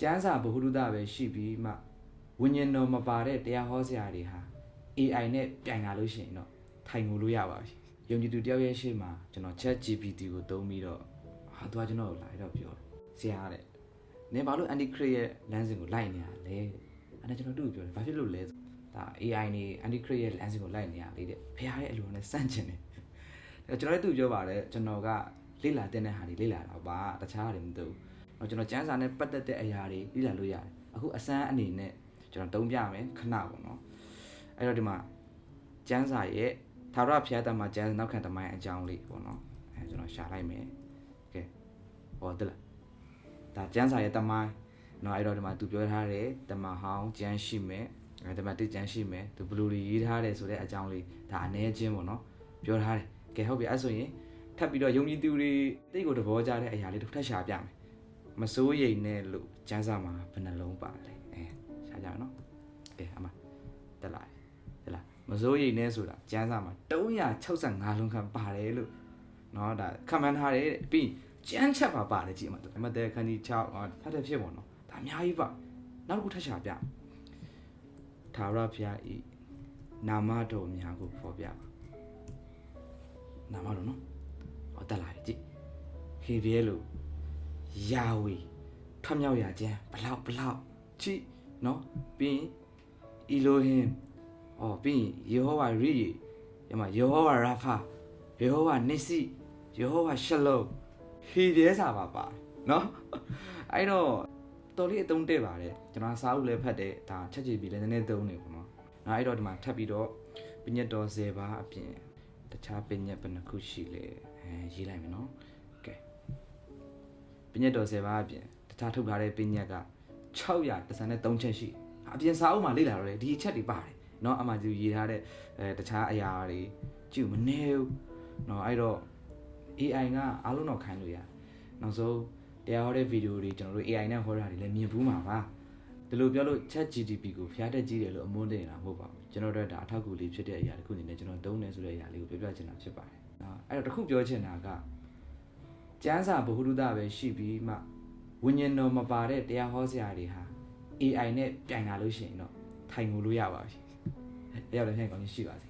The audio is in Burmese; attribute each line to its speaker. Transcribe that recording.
Speaker 1: ကျမ်းစာဗဟုသုတပဲရှိပြီးမှဝိညာဉ်တော်မပါတဲ့တရားဟောဆရာတွေဟာ AI နဲ့ပြိုင်လာလို့ရှိရင်တော့ထိုင်ငိုလို့ရပါပြီယုံကြည်သူတယောက်ရဲ့ရှေ့မှာကျွန်တော် Chat GPT ကိုသုံးပြီးတော့ဟာသူကကျွန်တော်ကိုလာတော့ပြောတယ်ဆရာတဲ့နင်ဘာလို့ anti crit ရဲ့လမ်းစဉ်ကိုလိုက်နေရလဲတဲ့အဲ့ဒါကျွန်တော်သူ့ကိုပြောတယ်ဘာဖြစ်လို့လဲဆိုဒါ AI နေ anti crit ရဲ့လမ်းစဉ်ကိုလိုက်နေရလေတဲ့ဖခင်ရဲ့အလိုနဲ့စန့်ကျင်တယ်အဲ့တော့ကျွန်တော်လည်းသူ့ပြောပါတယ်ကျွန်တော်ကလေ့လာတဲ့ဟာတွေလေ့လာတော့ပါတခြားဟာတွေမသိဘူး တော့ကျွန်တော်ကျန်းစာနဲ့ပတ်သက်တဲ့အရာတွေလေ့လာလို့ရတယ်အခုအစမ်းအနေနဲ့ကျွန်တော်တုံးပြမယ်ခဏပေါ့နော်အဲ့တော့ဒီမှာကျန်းစာရဲ့သာရဖျားတမကျန်းနောက်ခံတမိုင်းအကြောင်းလေးပေါ့နော်အဲကျွန်တော်ရှာလိုက်မယ်ကဲဟောတယ်လားဒါကျန်းစာရဲ့တမိုင်းနော်အဲ့တော့ဒီမှာသူပြောထားတယ်တမဟောင်းကျန်းရှိမယ်အဲတမတစ်ကျန်းရှိမယ်သူဘလူတွေရေးထားတယ်ဆိုတဲ့အကြောင်းလေးဒါအနေချင်းပေါ့နော်ပြောထားတယ်ကဲဟုတ်ပြီအဲ့ဆိုရင်ထပ်ပြီးတော့ယုံကြည်သူတွေတိတ်ကိုသဘောကျတဲ့အရာလေးတစ်ခုထပ်ရှာပြမယ် မစိုးရိမ်နဲ့လို့ကျန်းစာမှာဘယ်နှလုံးပါလဲအဲရှားကြအောင်နော်ကဲအမတက်လာတက်လာမစိုးရိမ်နဲ့ဆိုတာကျန်းစာမှာ365လုံးခန့်ပါတယ်လို့နော်ဒါခံမှန်းထားတယ်ပြီးကျန်းချက်ပါပါတယ်ကြည့်အမအမတဲခန်းကြီး6ဟာထပ်တဲ့ဖြစ်ပေါ့နော်ဒါအများကြီးပါနောက်တစ်ခုထပ်ရှာပြသာရဖျားဤနာမတော်များကိုဖော်ပြပါနာမတော်နော်ဟောတက်လာကြည့်ဟေဘရဲလို့ ယာဝေထွတ်မြောက်ရခြင်းဘလောက်ဘလောက်ကြည့်နော်ပြီးရင်အီလိုဟင်။အော်ပြီးရင်ယေဟောဝါရီရမယေဟောဝါရာဖာယေဟောဝါနစ်စီယေဟောဝါရှလုံဟီရဲစာပါပါနော်။အဲ့တော့တော်လေးအတုံးတဲ့ပါတယ်ကျွန်တော်စာအုပ်လည်းဖတ်တယ်ဒါချက်ချီပြီးလည်းနည်းနည်းသုံးနေပေါ့နော်။နောက်အဲ့တော့ဒီမှာထပ်ပြီးတော့ပညတ်တော်၁၀ပါးအပြင်တခြားပညတ်ဘယ်နှခုရှိလဲအဲရေးလိုက်မယ်နော်။ကဲပ ညတ်တော်၁၀ပါးအပြင်တခြားထုတ်ထားတဲ့ပညတ်က613ချက်ရှိအပြင်စာအုပ်မှာလေ့လာတော့လေဒီအချက်တွေပါတယ် เนาะအမှသူရေးထားတဲ့အဲတခြားအရာတွေကြည့်မနေဘူးเนาะအဲ့တော့ AI ကအားလုံးတော့ခိုင်းလို့ရနောက်ဆုံးတရားဟောတဲ့ဗီဒီယိုတွေကျွန်တော်တို့ AI နဲ့ဟောတာတွေလည်းမြင်ဘူးမှာပါဒီလိုပြောလို့ Chat GTP ကိုဖျားတက်ကြည့်တယ်လို့အမွန်းတင်တာမဟုတ်ပါဘူးကျွန်တော်တို့ဒါအထောက်အကူလေးဖြစ်တဲ့အရာတစ်ခုအနေနဲ့ကျွန်တော်သုံးနေဆိုတဲ့အရာလေးကိုပြောပြချင်တာဖြစ်ပါတယ်เนาะအဲ့တော့တစ်ခုပြောချင်တာက ကျမ်းစာဗဟုသုတပဲရှိပြီးမှဝိညာဉ်တော်မပါတဲ့တရားဟောဆရာတွေဟာ AI နဲ့ပြိုင်လာလို့ရှိရင်တော့ထိုင်ငိုလို့ရပါပြီတယောက်လည်းဖြန့်ကောင်းကြီးရှိပါစေ